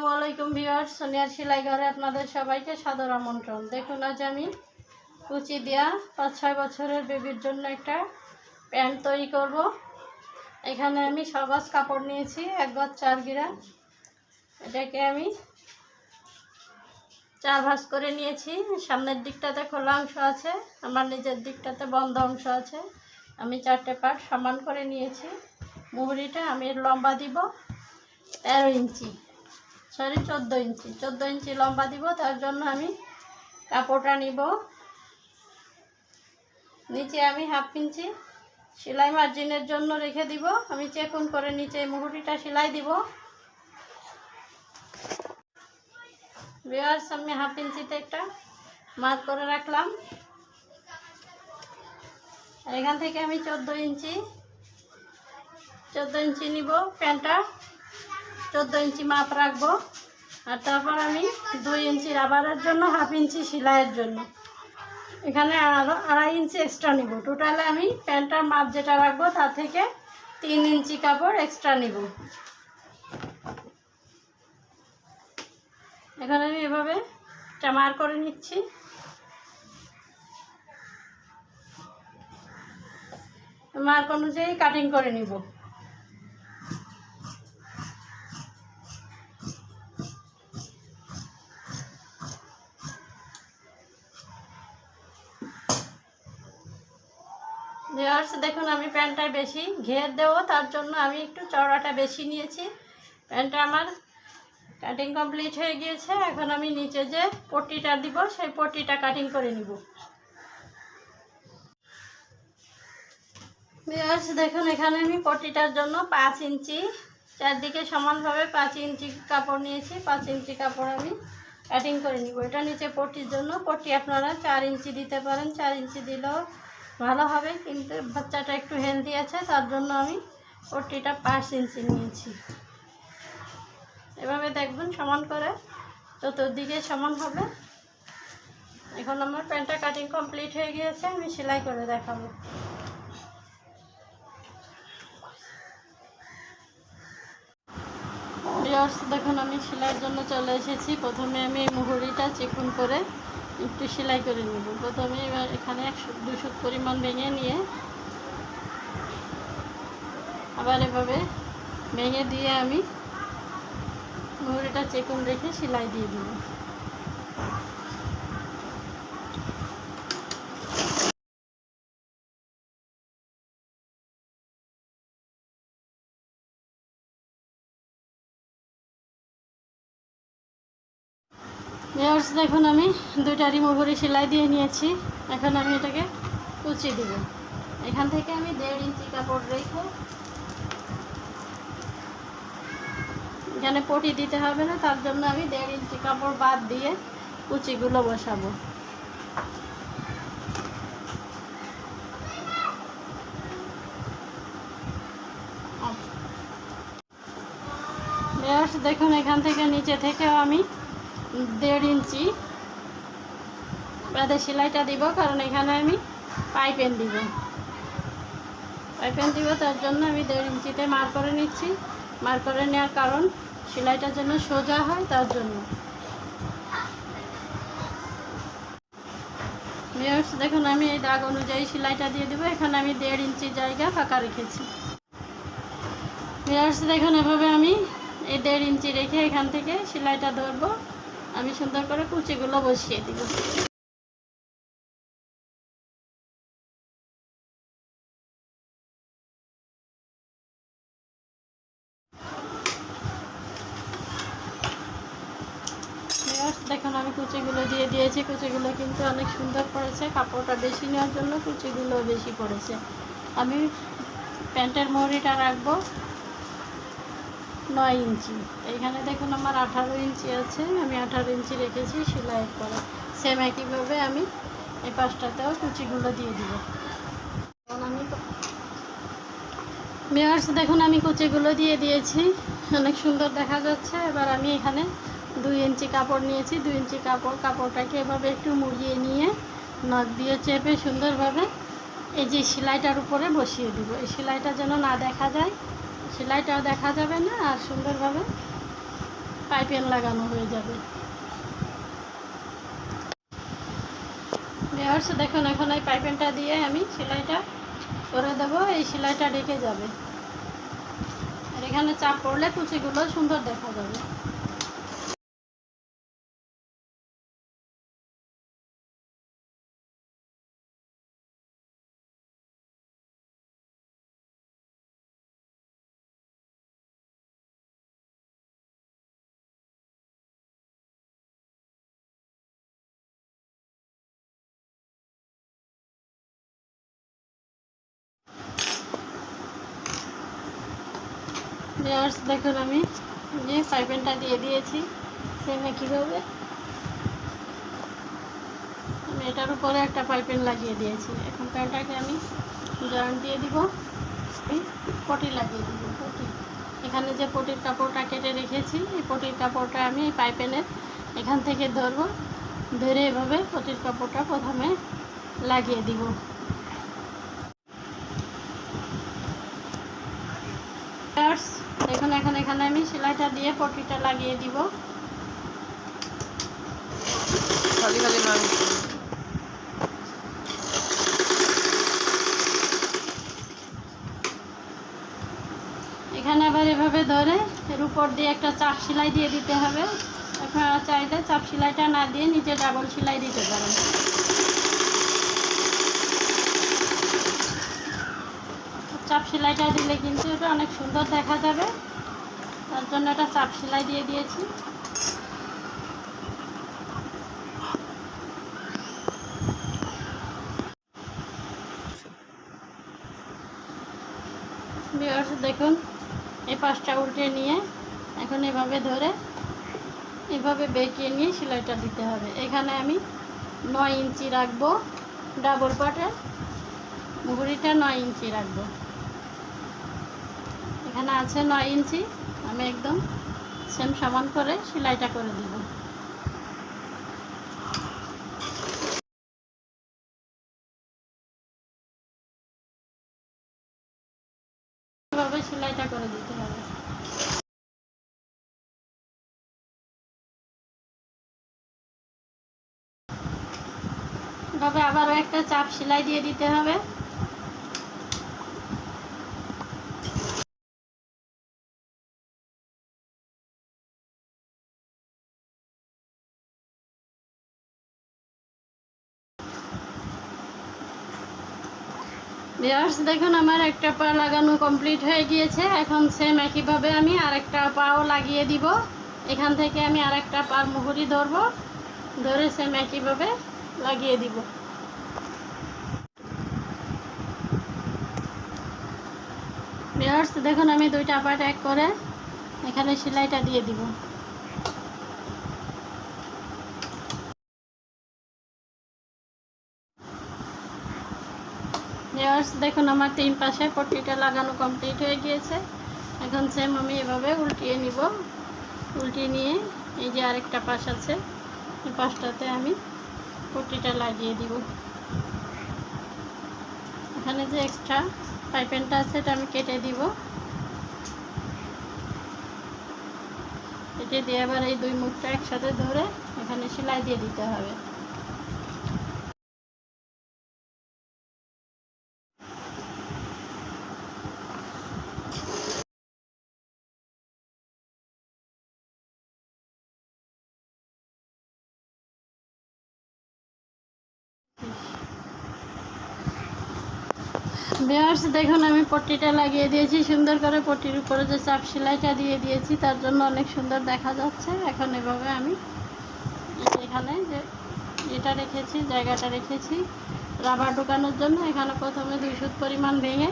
আসসালামু আলাইকুম সোনিয়ার সেলাই ঘরে আপনাদের সবাইকে সাদর আমন্ত্রণ। দেখুন আজ আমি কুচি দেওয়া পাঁচ, ছয় বছরের বেবির জন্য একটা প্যান্ট তৈরি করব। এখানে আমি সবাস কাপড় নিয়েছি, এক গজ চার গিরা। এটাকে আমি চার ভাঁজ করে নিয়েছি। সামনের দিকটাতে খোলা অংশ আছে, আমার নিজের দিকটাতে বন্ধ অংশ আছে। আমি চারটে পার্ট সমান করে নিয়েছি। মুহুরিটা আমি লম্বা দিব তেরো ইঞ্চি। সরি, চোদ্দ ইঞ্চি। চোদ্দ ইঞ্চি লম্বা দিব, তার জন্য আমি কাপড়টা নিব। নিচে আমি হাফ ইঞ্চি সেলাই মার্জিনের জন্য রেখে দিব। আমি চেকুন করে নিচে মুহুরিটা সেলাই দিব। বিয়ার্স আমি হাফ ইঞ্চিতে একটা মার্ক করে রাখলাম। এখান থেকে আমি চোদ্দ ইঞ্চি চোদ্দ ইঞ্চি নিব প্যান্টটা। চোদ্দ ইঞ্চি মাপ রাখব। আর তারপর আমি দুই ইঞ্চি রাবারের জন্য হাফ ইঞ্চি সেলাইয়ের জন্য। এখানে আরও আড়াই ইঞ্চি এক্সট্রা নিব। টোটালে আমি প্যান্টটার মাপ যেটা রাখব, তার থেকে তিন ইঞ্চি কাপড় এক্সট্রা নিব। এখানে আমি এভাবে চামার করে নিচ্ছি। মার্ক অনুযায়ী কাটিং করে নিব। ভিউয়ার্স দেখুন, আমি প্যান্টটায় বেশি ঘের দেবো, তার জন্য আমি একটু চওড়াটা বেশি নিয়েছি। প্যান্টটা আমার কাটিং কমপ্লিট হয়ে গিয়েছে, এখন আমি নিচে যে পট্টিটা দিব, সেই পট্টিটা কাটিং করে নিব। ভিউয়ার্স দেখুন, এখানে আমি পট্টিটার জন্য পাঁচ ইঞ্চি, চারদিকে সমানভাবে পাঁচ ইঞ্চি কাপড় নিয়েছি, পাঁচ ইঞ্চি কাপড় আমি কাটিং করে নিব। এটা নিচে পট্টির জন্য, পট্টি আপনারা চার ইঞ্চি দিতে পারেন, চার ইঞ্চি দিলেও ভালো হবে, কিন্তু বাচ্চাটা একটু হেলদি আছে, তার জন্য আমি পট্টিটা পাঁচ ইঞ্চি নিয়েছি। এভাবে দেখবেন সমান করে, চতুর্দিকে সমান হবে। এখন আমার প্যান্টটা কাটিং কমপ্লিট হয়ে গিয়েছে, আমি সেলাই করে দেখাবো। দেখুন, আমি সেলাইয়ের জন্য চলে এসেছি। প্রথমে আমি মুহুরিটা চিকুন করে একটু সেলাই করে নেব। প্রথমে এবার এখানে একশো, দুশো পরিমাণ ভেঙে নিয়ে আবার এভাবে ভেঙে দিয়ে আমি মুড়িটা চেকুন রেখে সেলাই দিয়ে দেব। ভিউয়ার্স দেখুন আমি দুইটারই মুহুরি সেলাই দিয়ে নিয়েছি। এখন আমি এটাকে কুচি দিব। এখান থেকে আমি দেড় ইঞ্চি কাপড় রেখে এখানে পটি দিতে হবে না, তার জন্য আমি দেড় ইঞ্চি কাপড় বাদ দিয়ে কুচিগুলো বসাবো। দেখুন এখান থেকে নিচে থেকেও আমি দেড় ইঞ্চি। বাদে সেলাইটা দিব, কারণ এখানে আমি পাইপেন দিব। পাইপেন দিব, তার জন্য আমি দেড় ইঞ্চিতে মার করে নিচ্ছি। মার করে নেওয়ার কারণ সেলাইটা যেন সোজা হয়, তার জন্য। দেখুন, আমি এই দাগ অনুযায়ী সেলাইটা দিয়ে দেবো। এখানে আমি দেড় ইঞ্চি জায়গা ফাঁকা রেখেছি। ভিউয়ার্স দেখুন, এভাবে আমি এই দেড় ইঞ্চি রেখে এখান থেকে সেলাইটা ধরবো। আমি সুন্দর করে কুচিগুলো বসিয়ে দিব। দেখুন, আমি কুচিগুলো দিয়ে দিয়েছি। কুচিগুলো কিন্তু অনেক সুন্দর পড়েছে। কাপড়টা বেশি নেওয়ার জন্য কুচিগুলো বেশি পড়েছে। আমি প্যান্টের মহরিটা রাখব। নয় ইঞ্চি। এইখানে দেখুন আমার আঠারো ইঞ্চি আছে, আমি আঠারো ইঞ্চি রেখেছি সেলাই করে। সেম একইভাবে আমি এই পাশটাতেও কুচিগুলো দিয়ে দিব। আমি মেয়ার্স দেখুন আমি কুচিগুলো দিয়ে দিয়েছি। অনেক সুন্দর দেখা যাচ্ছে। এবার আমি এখানে দুই ইঞ্চি কাপড় নিয়েছি। দুই ইঞ্চি কাপড় কাপড়টাকে এভাবে একটু মুড়িয়ে নিয়ে নখ দিয়ে চেপে সুন্দরভাবে এই যে সেলাইটার উপরে বসিয়ে দিব। এই সেলাইটা যেন না দেখা যায় সেলাইটাও দেখা যাবে না, আর সুন্দরভাবে পাইপেন লাগানো হয়ে যাবে। ভিউয়ার্স দেখুন, এখন এই পাইপেনটা দিয়ে আমি সেলাইটা করে দেবো, এই সেলাইটা ডেকে যাবে। আর এখানে চাপ পড়লে কুচিগুলো সুন্দর দেখা যাবে। ভিউয়ার্স দেখুন আমি যে পাইপেনটা দিয়ে দিয়েছি সেম কীভাবে? আমি এটার উপরে একটা পাইপেন লাগিয়ে দিয়েছি। এখন প্যান্টটাকে আমি জয়েন্ট দিয়ে দিব। আমি পটি লাগিয়ে দিব, পটি। এখানে যে পটির কাপড়টা কেটে রেখেছি, এই পটির কাপড়টা আমি পাইপেনের এখান থেকে ধরবো। ধরে এভাবে পটির কাপড়টা প্রথমে লাগিয়ে দিব Viewers, দেখুন এখন আমি সেলাইটা দিয়ে পটিটা লাগিয়ে দিব। খালি খালি নয় এখানে আবার এভাবে ধরে এর উপর দিয়ে একটা চাপ সেলাই দিয়ে দিতে হবে। আপনারা চাইলে চাপ সেলাইটা না দিয়ে নিচে ডাবল সেলাই দিতে পারেন। চাপ সেলাইটা দিলে কিন্তু এটা অনেক সুন্দর দেখা যাবে। তার জন্য একটা চাপ সেলাই দিয়ে দিয়েছি। দেখুন, এই পাশটা উল্টে নিয়ে এখন এভাবে ধরে এভাবে বেঁকিয়ে নিয়ে সেলাইটা দিতে হবে। এখানে আমি নয় ইঞ্চি রাখব, ডাবল পাটের মুহুরিটা নয় ইঞ্চি রাখব। এখানে আছে নয় ইঞ্চি। আমি একদম সেম সমান করে সেলাইটা করে দিব। এভাবে সেলাইটা করে দিতে হবে। এভাবে আবারও একটা চাপ সেলাই দিয়ে দিতে হবে। ভিউয়ার্স দেখুন, আমার একটা পা লাগানো কমপ্লিট হয়ে গিয়েছে। এখন সেম একইভাবে আমি আরেকটা পাও লাগিয়ে দিব। এখান থেকে আমি আরেকটা পার মুহুরি ধরবো। ধরে সেম একইভাবে লাগিয়ে দিব। ভিউয়ার্স দেখুন, আমি দুইটা পার্ট এক করে এখানে সেলাইটা দিয়ে দিব ভিউয়ার্স দেখুন, আমার তিন পাশে পট্টিটা লাগানো কমপ্লিট হয়ে গিয়েছে। এখন সেম আমি এভাবে উল্টিয়ে নিব। উল্টিয়ে নিয়ে এই যে আরেকটা পাশ আছে, এই পাশটাতে আমি পট্টিটা লাগিয়ে দিব। এখানে যে এক্সট্রা পাইপেনটা আছে এটা আমি কেটে দিব। কেটে দিয়ে আবার এই দুই মুখটা একসাথে ধরে এখানে সেলাই দিয়ে দিতে হবে। ভিউয়ার্স দেখুন আমি পট্টিটা লাগিয়ে দিয়েছি সুন্দর করে পট্টির উপরে যে চাপ সেলাইটা দিয়ে দিয়েছি তার জন্য অনেক সুন্দর দেখা যাচ্ছে। এখন এভাবে আমি এখানে যে এটা রেখেছি জায়গাটা রেখেছি রাবার ঢোকানোর জন্য। এখানে প্রথমে দুই সুত পরিমাণ ভেঙে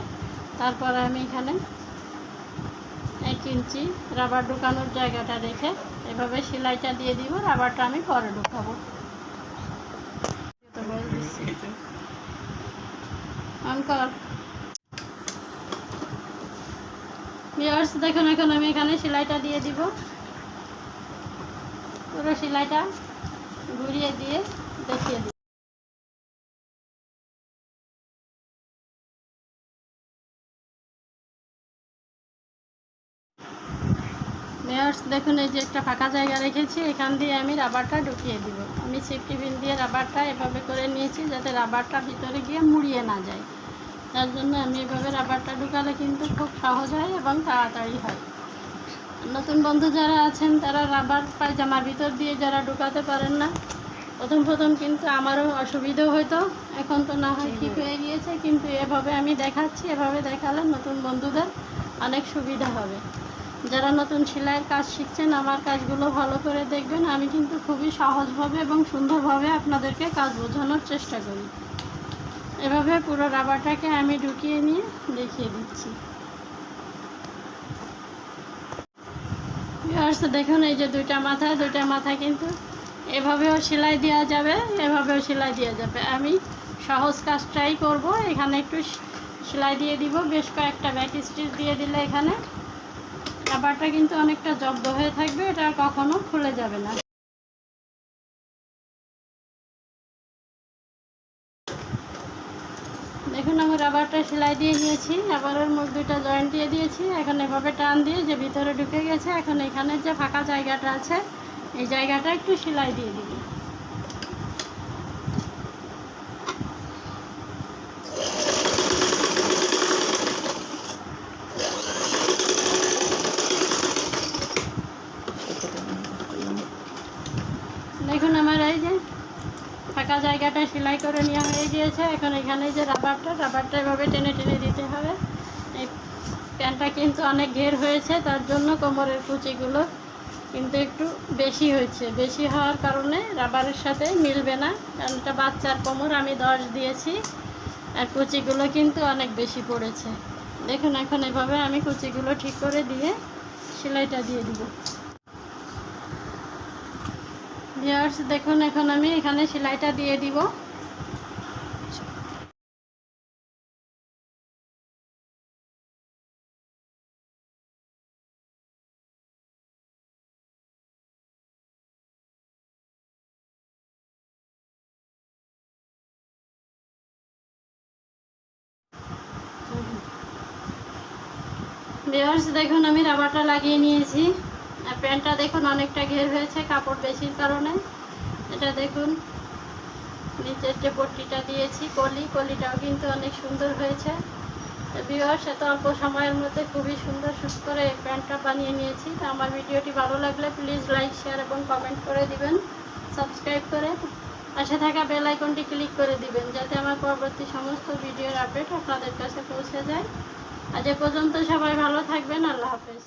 তারপরে আমি এখানে এক ইঞ্চি রাবার ঢোকানোর জায়গাটা রেখে এভাবে সেলাইটা দিয়ে দিব রাবারটা আমি পরে ঢোকাবো। অন ভিউয়ার্স দেখুন, এখন আমি এখানে সেলাইটা দিয়ে দিব। পুরো সেলাইটা ঘুরিয়ে দিয়ে দেখিয়ে দিব। ভিউয়ার্স দেখুন, এই যে একটা ফাঁকা জায়গা রেখেছি, এখান দিয়ে আমি রাবারটা ঢুকিয়ে দিব। আমি সেফটি পিন দিয়ে রাবারটা এভাবে করে নিয়েছি যাতে রাবারটা ভিতরে গিয়ে মুড়িয়ে না যায়। তার জন্য আমি এভাবে রাবারটা ঢুকালে কিন্তু খুব সহজ হয় এবং তাড়াতাড়ি হয়। নতুন বন্ধু যারা আছেন, তারা রাবার পায়জামার ভিতর দিয়ে যারা ঢুকাতে পারেন না, প্রথম প্রথম কিন্তু আমারও অসুবিধেও হতো। এখন তো না হয় ঠিক হয়ে গিয়েছে, কিন্তু এভাবে আমি দেখাচ্ছি, এভাবে দেখালে নতুন বন্ধুদের অনেক সুবিধা হবে। যারা নতুন সেলাইয়ের কাজ শিখছেন, আমার কাজগুলো ভালো করে দেখবেন। আমি কিন্তু খুবই সহজভাবে এবং সুন্দরভাবে আপনাদেরকে কাজ বোঝানোর চেষ্টা করি। এভাবে পুরো রাবারটাকে আমি ঢুকিয়ে নিয়ে দেখিয়ে দিচ্ছি। দেখুন এই যে দুইটা মাথা দুইটা মাথা কিন্তু এভাবেও সেলাই দেওয়া যাবে, এভাবেও সেলাই দেওয়া যাবে। আমি সহজ কাজটাই করব। এখানে একটু সেলাই দিয়ে দিব। বেশ কয়েকটা ব্যাক স্টিচ দিয়ে দিলে এখানে রাবারটা কিন্তু অনেকটা জব্দ হয়ে থাকবে। এটা কখনো খুলে যাবে না। রাবারটা সেলাই দিয়ে নিয়েছি রাবারের মুখ দুইটা জয়েন্ট দিয়ে দিয়েছি। এখন এভাবে টান দিয়ে যে ভিতরে ঢুকে গেছে, এখন এখানে যে ফাঁকা জায়গাটা আছে, এই জায়গাটা একটু সেলাই দিয়ে দিবি দেখুন আমার এই যে ফাঁকা জায়গাটা সেলাই করে নেওয়া হয়ে গিয়েছে। এখন এখানে যে রাবারটা রাবারটা এভাবে টেনে টেনে দিতে হবে। এই প্যান্টটা কিন্তু অনেক ঘের হয়েছে, তার জন্য কোমরের কুচিগুলো কিন্তু একটু বেশি হয়েছে। বেশি হওয়ার কারণে রাবারের সাথে মিলবে না, কারণ এটা বাচ্চার কোমর, আমি দশ দিয়েছি, আর কুচিগুলো কিন্তু অনেক বেশি পড়েছে। দেখুন, এখন এভাবে আমি কুচিগুলো ঠিক করে দিয়ে সেলাইটা দিয়ে দিব। ভিউয়ার্স দেখুন এখন আমি এখানে সেলাইটা দিয়ে দিব। ভিউয়ার্স দেখুন আমি রাবারটা লাগিয়ে নিয়েছি। প্যান্টটা দেখুন, অনেকটা ঘের হয়েছে কাপড় বেশির কারণে। এটা দেখুন, নিচের যে পট্টিটা দিয়েছি, কলি, কলিটাও কিন্তু অনেক সুন্দর হয়েছে। ভিউয়ার্স এত অল্প সময়ের মধ্যে খুবই সুন্দর সুন্দর করে প্যান্টটা বানিয়ে নিয়েছি। তো আমার ভিডিওটি ভালো লাগলে প্লিজ লাইক শেয়ার এবং কমেন্ট করে দিবেন। সাবস্ক্রাইব করে পাশে থাকা বেল আইকনটি ক্লিক করে দিবেন, যাতে আমার পরবর্তী সমস্ত ভিডিওর আপডেট আপনাদের কাছে পৌঁছে যায়। আজ এ পর্যন্ত সবাই ভালো থাকবেন, আল্লাহ হাফেজ।